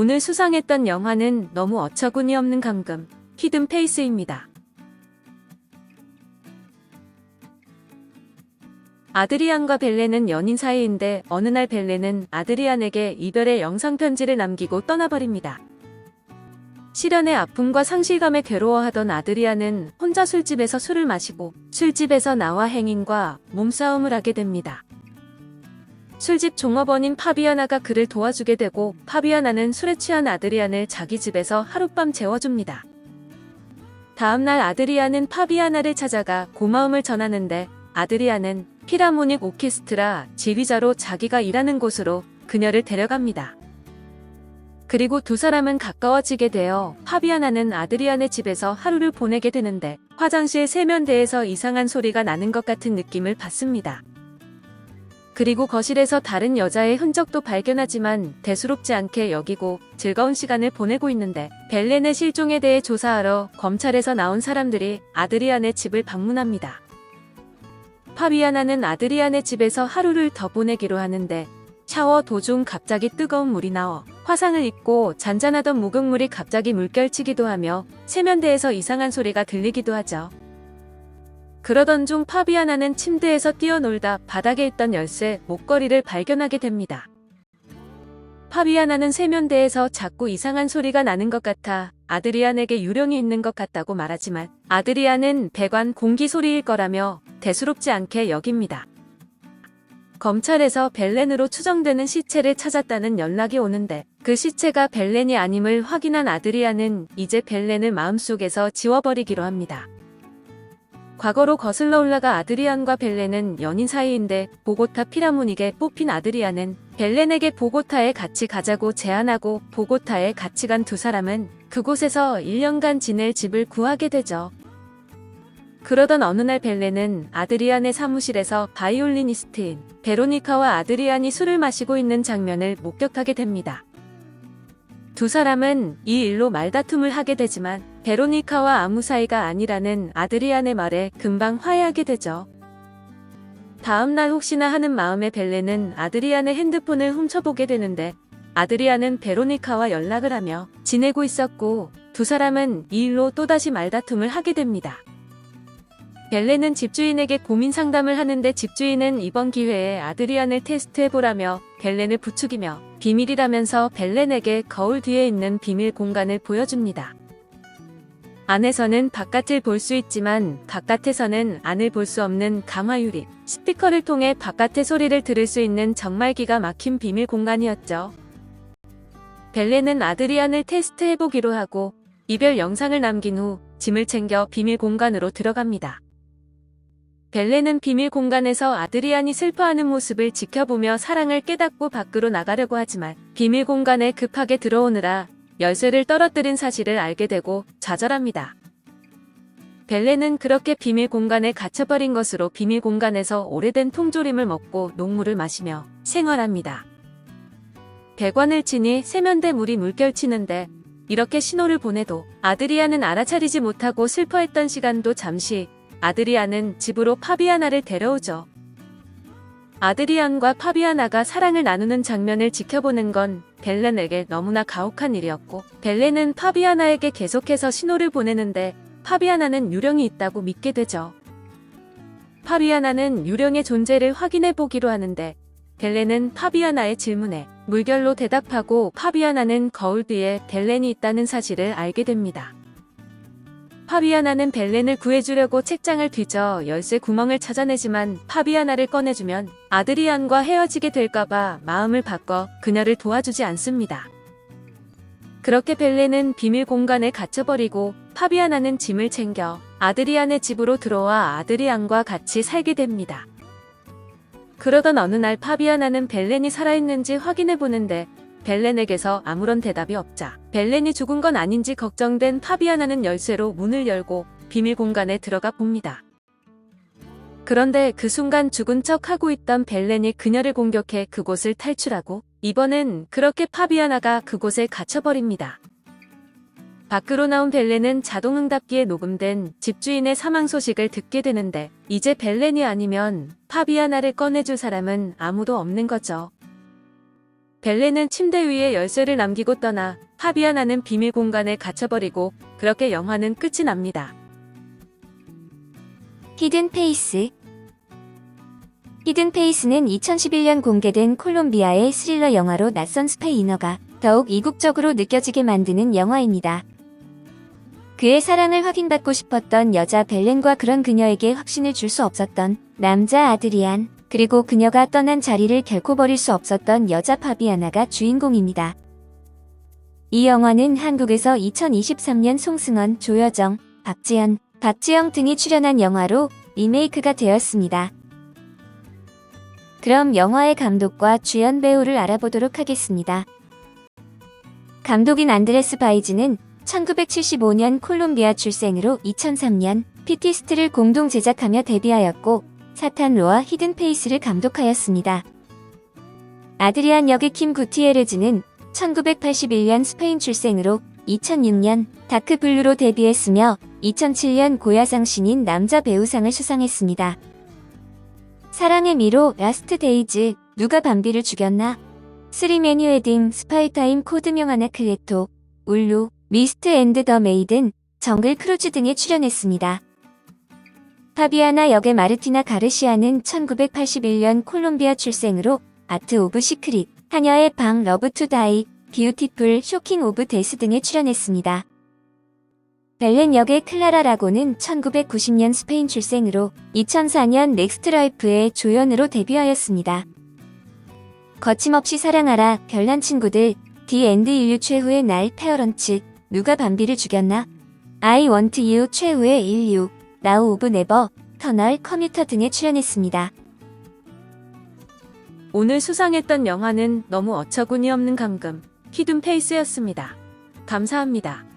오늘 수상했던 영화는 너무 어처구니 없는 감금, 히든 페이스입니다. 아드리안과 벨레는 연인 사이인데 어느 날 벨레는 아드리안에게 이별의 영상 편지를 남기고 떠나버립니다. 실연의 아픔과 상실감에 괴로워하던 아드리안은 혼자 술집에서 술을 마시고 술집에서 나와 행인과 몸싸움을 하게 됩니다. 술집 종업원인 파비아나가 그를 도와주게 되고 파비아나는 술에 취한 아드리안을 자기 집에서 하룻밤 재워줍니다. 다음날 아드리안은 파비아나를 찾아가 고마움을 전하는데 아드리안은 피라모닉 오케스트라 지휘자로 자기가 일하는 곳으로 그녀를 데려갑니다. 그리고 두 사람은 가까워지게 되어 파비아나는 아드리안의 집에서 하루를 보내게 되는데 화장실 세면대에서 이상한 소리가 나는 것 같은 느낌을 받습니다. 그리고 거실에서 다른 여자의 흔적도 발견하지만 대수롭지 않게 여기고 즐거운 시간을 보내고 있는데 벨렌의 실종에 대해 조사하러 검찰에서 나온 사람들이 아드리안의 집을 방문합니다. 파비아나는 아드리안의 집에서 하루를 더 보내기로 하는데 샤워 도중 갑자기 뜨거운 물이 나와 화상을 입고 잔잔하던 묵은물이 갑자기 물결치기도 하며 세면대에서 이상한 소리가 들리기도 하죠. 그러던 중 파비아나는 침대에서 뛰어놀다 바닥에 있던 열쇠, 목걸이를 발견하게 됩니다. 파비아나는 세면대에서 자꾸 이상한 소리가 나는 것 같아 아드리안에게 유령이 있는 것 같다고 말하지만 아드리안은 배관 공기 소리일 거라며 대수롭지 않게 여깁니다. 검찰에서 벨렌으로 추정되는 시체를 찾았다는 연락이 오는데 그 시체가 벨렌이 아님을 확인한 아드리안은 이제 벨렌을 마음속에서 지워버리기로 합니다. 과거로 거슬러 올라가 아드리안과 벨렌은 연인 사이인데 보고타 피라모닉에 뽑힌 아드리안은 벨렌에게 보고타에 같이 가자고 제안하고 보고타에 같이 간 두 사람은 그곳에서 1년간 지낼 집을 구하게 되죠. 그러던 어느 날 벨렌은 아드리안의 사무실에서 바이올리니스트인 베로니카와 아드리안이 술을 마시고 있는 장면을 목격하게 됩니다. 두 사람은 이 일로 말다툼을 하게 되지만 베로니카와 아무 사이가 아니라는 아드리안의 말에 금방 화해하게 되죠. 다음날 혹시나 하는 마음에 벨렌은 아드리안의 핸드폰을 훔쳐보게 되는데 아드리안은 베로니카와 연락을 하며 지내고 있었고 두 사람은 이 일로 또다시 말다툼을 하게 됩니다. 벨렌은 집주인에게 고민 상담을 하는데 집주인은 이번 기회에 아드리안을 테스트해보라며 벨렌을 부추기며 비밀이라면서 벨렌에게 거울 뒤에 있는 비밀 공간을 보여줍니다. 안에서는 바깥을 볼 수 있지만 바깥에서는 안을 볼 수 없는 강화 유리, 스피커를 통해 바깥의 소리를 들을 수 있는 정말 기가 막힌 비밀 공간이었죠. 벨렌은 아드리안을 테스트해보기로 하고 이별 영상을 남긴 후 짐을 챙겨 비밀 공간으로 들어갑니다. 벨레는 비밀 공간에서 아드리안이 슬퍼하는 모습을 지켜보며 사랑을 깨닫고 밖으로 나가려고 하지만 비밀 공간에 급하게 들어오느라 열쇠를 떨어뜨린 사실을 알게 되고 좌절합니다. 벨레는 그렇게 비밀 공간에 갇혀버린 것으로 비밀 공간에서 오래된 통조림을 먹고 녹물을 마시며 생활합니다. 배관을 치니 세면대 물이 물결치는데 이렇게 신호를 보내도 아드리안은 알아차리지 못하고 슬퍼했던 시간도 잠시 아드리안은 집으로 파비아나를 데려오죠. 아드리안과 파비아나가 사랑을 나누는 장면을 지켜보는 건 벨렌에게 너무나 가혹한 일이었고 벨렌은 파비아나에게 계속해서 신호를 보내는데 파비아나는 유령이 있다고 믿게 되죠. 파비아나는 유령의 존재를 확인해 보기로 하는데 벨렌은 파비아나의 질문에 물결로 대답하고 파비아나는 거울 뒤에 벨렌이 있다는 사실을 알게 됩니다. 파비아나는 벨렌을 구해주려고 책장을 뒤져 열쇠 구멍을 찾아내지만 파비아나를 꺼내주면 아드리안과 헤어지게 될까봐 마음을 바꿔 그녀를 도와주지 않습니다. 그렇게 벨렌은 비밀 공간에 갇혀버리고 파비아나는 짐을 챙겨 아드리안의 집으로 들어와 아드리안과 같이 살게 됩니다. 그러던 어느 날 파비아나는 벨렌이 살아있는지 확인해보는데 벨렌에게서 아무런 대답이 없자 벨렌이 죽은 건 아닌지 걱정된 파비아나는 열쇠로 문을 열고 비밀 공간에 들어가 봅니다. 그런데 그 순간 죽은 척 하고 있던 벨렌이 그녀를 공격해 그곳을 탈출하고 이번엔 그렇게 파비아나가 그곳에 갇혀버립니다. 밖으로 나온 벨렌은 자동응답기에 녹음된 집주인의 사망 소식을 듣게 되는데 이제 벨렌이 아니면 파비아나를 꺼내줄 사람은 아무도 없는 거죠. 벨렌은 침대 위에 열쇠를 남기고 떠나 파비아나는 비밀 공간에 갇혀버리고 그렇게 영화는 끝이 납니다. 히든 페이스 히든 페이스는 2011년 공개된 콜롬비아의 스릴러 영화로 낯선 스페인어가 더욱 이국적으로 느껴지게 만드는 영화입니다. 그의 사랑을 확인받고 싶었던 여자 벨렌과 그런 그녀에게 확신을 줄 수 없었던 남자 아드리안, 그리고 그녀가 떠난 자리를 결코 버릴 수 없었던 여자 파비아나가 주인공입니다. 이 영화는 한국에서 2023년 송승헌, 조여정, 박지현, 박지영 등이 출연한 영화로 리메이크가 되었습니다. 그럼 영화의 감독과 주연 배우를 알아보도록 하겠습니다. 감독인 안드레스 바이즈는 1975년 콜롬비아 출생으로 2003년 피티스트를 공동 제작하며 데뷔하였고 사탄로와 히든 페이스를 감독하였습니다. 아드리안 역의 킴 구티에르즈는 1981년 스페인 출생으로 2006년 다크 블루로 데뷔했으며 2007년 고야상 신인 남자 배우상을 수상했습니다. 사랑의 미로, 라스트 데이즈, 누가 밤비를 죽였나? 스리메뉴 웨딩, 스파이타임 코드명 아나클레토, 울루, 미스트 앤드 더 메이든, 정글 크루즈 등에 출연했습니다. 파비아나 역의 마르티나 가르시아는 1981년 콜롬비아 출생으로 아트 오브 시크릿, 하녀의 방 러브 투 다이, 비우티풀, 쇼킹 오브 데스 등에 출연했습니다. 벨렌 역의 클라라 라고는 1990년 스페인 출생으로 2004년 넥스트 라이프의 조연으로 데뷔하였습니다. 거침없이 사랑하라, 별난 친구들, 디 앤드 인류 최후의 날, 페어런츠, 누가 밤비를 죽였나? I want you 최후의 인류, 라우 오브 네버, 터널, 커뮤터 등에 출연했습니다. 오늘 수상했던 영화는 너무 어처구니 없는 감금, 히든 페이스였습니다. 감사합니다.